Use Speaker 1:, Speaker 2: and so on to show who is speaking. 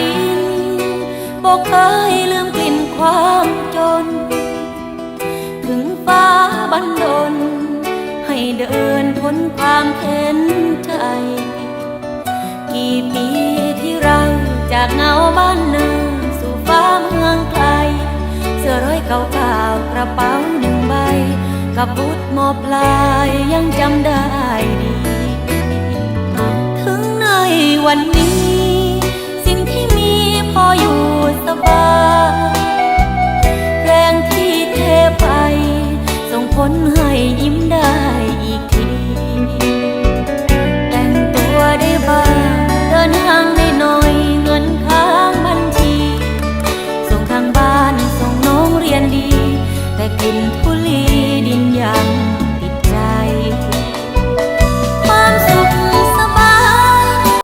Speaker 1: ดินบอกเคยลืมกลิ่นความจน ถึงฟ้าบันดล ให้เดินทนความเข็นใจ กี่ปีที่เราจากเงาบ้านนาสู่ฟ้าเมืองไกล เสื้อร้อยเก่าๆกระเป๋าหนึ่งใบ กับบุตรมอปลายยังจำได้ดี ถึงในวันนี้ ยิ้มได้อีกที แต่งตัวได้บ้าง เดินห้างได้หน่อยเงินค้างบัญชี ส่งทางบ้านส่งน้องเรียนดี แต่กินทุลี